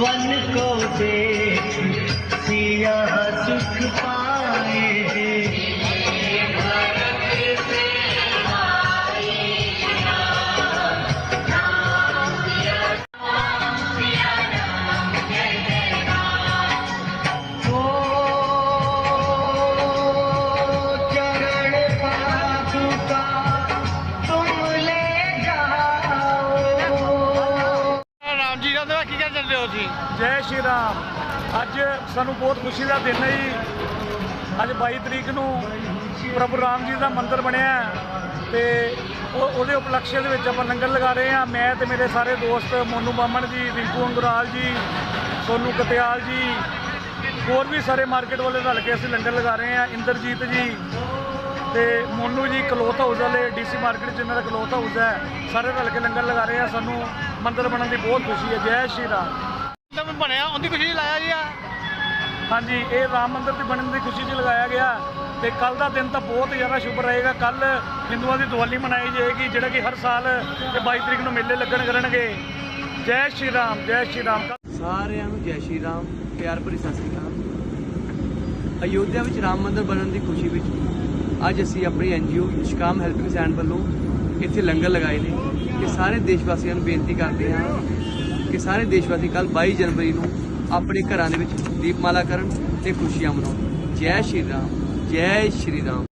One को देख सिया सुख पा ਕਰਦੇ ਹੋ ਜੀ ਜੈ ਸ਼੍ਰੀ ਰਾਮ। ਅੱਜ ਸਾਨੂੰ ਬਹੁਤ ਖੁਸ਼ੀ ਦਾ ਦਿਨ ਹੈ ਜੀ। ਅੱਜ 22 ਤਰੀਕ ਨੂੰ ਪ੍ਰਭੂ ਰਾਮ ਜੀ ਦਾ ਮੰਦਿਰ ਬਣਿਆ ਹੈ ਤੇ ਉਹ ਉਹਦੇ ਉਪਲਕਸ਼ ਦੇ ਵਿੱਚ ਆਪਾਂ ਲੰਗਰ ਲਗਾ ਰਹੇ ਹਾਂ। ਮੈਂ ਤੇ ਮੇਰੇ ਸਾਰੇ ਦੋਸਤ ਮੋਨੂ ਬਾਮਣ ਜੀ, ਰਿੰਕੂ ਅੰਗਰਾਲ ਜੀ, ਸੋਨੂ ਕਤਿਆਲ ਜੀ, ਹੋਰ ਵੀ ਸਾਰੇ ਮਾਰਕੀਟ ਵਾਲੇ ਰਲ ਕੇ ਅਸੀਂ ਲੰਗਰ ਲਗਾ ਰਹੇ ਹਾਂ। ਇੰਦਰਜੀਤ ਜੀ ਤੇ ਮੋਨੂ ਜੀ ਕਲੋਥ ਹਾਊਸ ਵਾਲੇ ਡੀਸੀ ਮਾਰਕੀਟ 'ਚ ਇਹਨਾਂ ਦਾ ਕਲੋਥ ਹਾਊਸ ਹੈ। ਸਾਰੇ ਰਲ ਕੇ ਲੰਗਰ ਲਗਾ ਰਹੇ ਆ। ਸਾਨੂੰ ਮੰਦਿਰ ਬਣਨ ਦੀ ਬਹੁਤ ਖੁਸ਼ੀ ਹੈ। ਜੈ ਸ਼੍ਰੀ ਰਾਮ। ਮੰਦਿਰ ਬਣਿਆ ਉਹਦੀ ਖੁਸ਼ੀ ਲਾਇਆ ਜੀ ਆ ਹਾਂਜੀ ਇਹ ਰਾਮ ਮੰਦਿਰ ਦੀ ਬਣਨ ਦੀ ਖੁਸ਼ੀ 'ਚ ਲਗਾਇਆ ਗਿਆ। ਤੇ ਕੱਲ ਦਾ ਦਿਨ ਤਾਂ ਬਹੁਤ ਜ਼ਿਆਦਾ ਸ਼ੁਭ ਰਹੇਗਾ। ਕੱਲ ਹਿੰਦੂਆਂ ਦੀ ਦੀਵਾਲੀ ਮਨਾਈ ਜਾਏਗੀ ਜਿਹੜਾ ਕਿ ਹਰ ਸਾਲ ਤੇ 22 ਤਰੀਕ ਨੂੰ ਮੇਲੇ ਲੱਗਣ ਕਰਨਗੇ। ਜੈ ਸ਼੍ਰੀ ਰਾਮ ਜੈ ਸ਼੍ਰੀ ਰਾਮ। ਸਾਰਿਆਂ ਨੂੰ ਜੈ ਸ਼੍ਰੀ ਰਾਮ। ਪਿਆਰ ਭਰੀ ਸਤਿ ਸ੍ਰੀ ਅਕਾਲ। ਅਯੋਧਿਆ ਵਿੱਚ ਰਾਮ ਮੰਦਿਰ ਬਣਨ ਦੀ ਖੁਸ਼ੀ ਵਿੱਚ ਅੱਜ ਅਸੀਂ ਆਪਣੀ ਐਨਜੀਓ ਨਿਸ਼ਕਾਮ ਹੈਲਪਿੰਗ ਹੈਂਡ ਵੱਲੋਂ ਇੱਥੇ ਲੰਗਰ ਲਗਾਏ ਨੇ ਕਿ ਸਾਰੇ ਦੇਸ਼ ਵਾਸੀਆਂ ਨੂੰ ਬੇਨਤੀ ਕਰਦੇ ਹਾਂ ਕਿ ਸਾਰੇ ਦੇਸ਼ ਵਾਸੀ ਕੱਲ 22 ਜਨਵਰੀ ਨੂੰ ਆਪਣੇ ਘਰਾਂ ਦੇ ਵਿੱਚ ਦੀਪਮਾਲਾ ਕਰਨ ਤੇ ਖੁਸ਼ੀਆਂ ਮਨਾਉਣ। ਜੈ ਸ਼੍ਰੀ ਰਾਮ, ਜੈ ਸ਼੍ਰੀ ਰਾਮ।